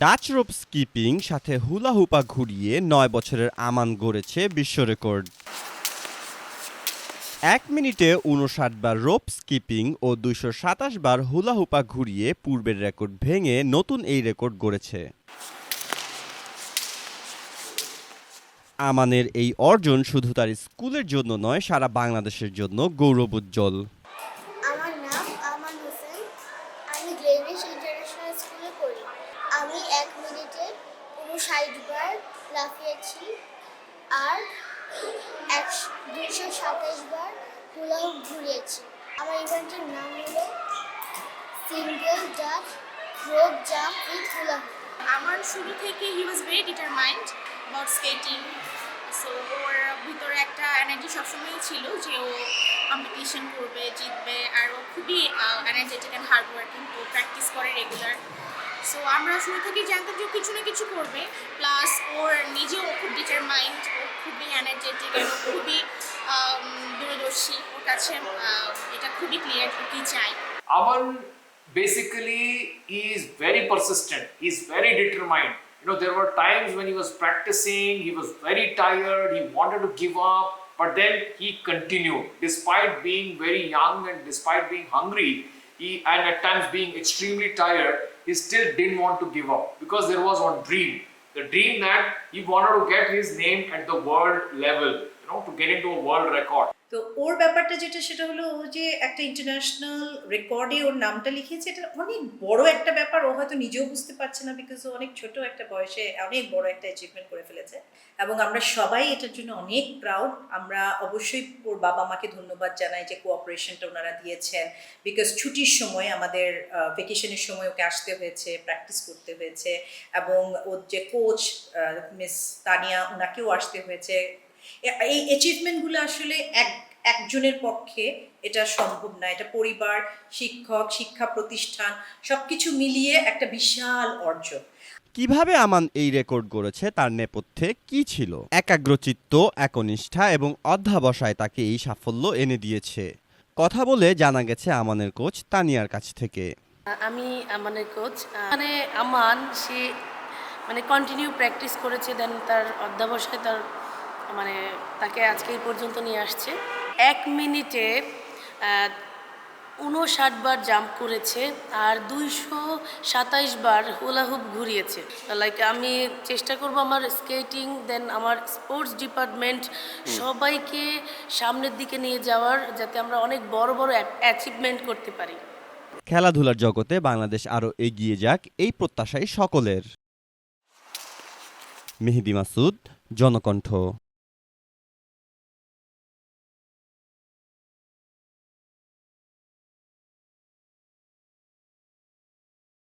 Dutch rope skipping সাথে হুলা হুপা ঘুরিয়ে নয় বছরের আমান গড়েছে বিশ্ব রেকর্ড। এক মিনিটে উনষাট বার রোপ স্কিপিং ও দুইশো সাতাশ বার হুলা হুপা ঘুরিয়ে পূর্বের রেকর্ড ভেঙে নতুন এই রেকর্ড গড়েছে। আমানের এই অর্জন শুধু তার স্কুলের জন্য নয়, সারা বাংলাদেশের জন্য গৌরবোজ্জ্বল। আমার নাম আমান হোসেন। আমি ইন্টারন্যাশনাল স্কুলে পড়ি। আমি এক মিনিটে উনষাট বার লাফিয়েছি আর একশো দুশো সাতাশ বার হুলা হুপ ঘুরিয়েছি। আমার ইভেন্টের নাম হলো single duck rope jump with hula হুপ আমার শুরু থেকে he was very determined about skating so ওর ভিতরে একটা এনার্জি সবসময়ই ছিল যে ও কম্পিটিশন করবে, জিতবে, আর ও খুবই এনার্জেটিক অ্যান্ড হার্ড ওয়ার্কিং তো প্র্যাকটিস করে রেগুলার সো আমরা শুরু থেকেই জানতাম যে ও কিছু না কিছু করবে প্লাস ওর নিজেও খুব ডিটারমাইন্ড ও খুবই এনার্জেটিক এবং খুবই আম, দূরদর্শী ওর কাছে আহ, এটা খুবই ক্লিয়ার কি চাই Aman basically he is very persistent. He's very determined. You know, there were times when he was practicing, he was very tired, he wanted to give up, but then he continued. Despite being very young and despite being hungry, he and at times being extremely tired, he still didn't want to give up because there was one dream. The dream that he wanted to get his name at the world level, you know, to get into a world record. তো ওর ব্যাপারটা যেটা সেটা হলো ও যে একটা international রেকর্ডে ওর নামটা লিখেছে এটা অনেক বড় একটা ব্যাপার। ও হয়তো নিজেও বুঝতে পারছে না বিকজ ও অনেক ছোট একটা বয়সে অনেক বড় একটা অ্যাচিভমেন্ট করে ফেলেছে। এবং আমরা সবাই এটার জন্য অনেক প্রাউড আমরা অবশ্যই ওর বাবা মাকে ধন্যবাদ জানাই যে কোঅপারেশনটা ওনারা দিয়েছেন। বিকজ ছুটির সময় আমাদের ভেকেশনের সময় ওকে আসতে হয়েছে প্র্যাকটিস করতে হয়েছে। এবং ওর যে কোচ মিস তানিয়া, ওনাকেও আসতে হয়েছে। এই অ্যাচিভমেন্টগুলো আসলে এক একজনের পক্ষে এটা সম্ভব না। এটা পরিবার শিক্ষক শিক্ষা প্রতিষ্ঠান সবকিছু মিলিয়ে একটা বিশাল অর্জন। কীভাবে আমান এই রেকর্ড গড়েছে তার নেপথ্যে কি ছিল? একাগ্রচিত্ত একনিষ্ঠা এবং অধ্যাবসায় তাকে এই সাফল্য এনে দিয়েছে। কথা বলে জানা গেছে আমানের কোচ তানিয়ার কাছ থেকে। আমি আমানের কোচ মানে আমান সে মানে কন্টিনিউ প্র্যাকটিস করেছে দেন তার অধ্যাবসায় তার মানে তাকে আজকে এই পর্যন্ত নিয়ে আসছে। এক মিনিটে উনষাট বার জাম্প করেছে আর দুইশো সাতাইশ বার হুলাহুপ ঘুরিয়েছে। লাইক আমি চেষ্টা করব আমার স্কেটিং দেন আমার স্পোর্টস ডিপার্টমেন্ট সবাইকে সামনের দিকে নিয়ে যাওয়ার যাতে আমরা অনেক বড় বড় অ্যাচিভমেন্ট করতে পারি। খেলাধুলার জগতে বাংলাদেশ আরও এগিয়ে যাক এই প্রত্যাশাই সকলের। মেহেদি মাসুদ জনকণ্ঠ।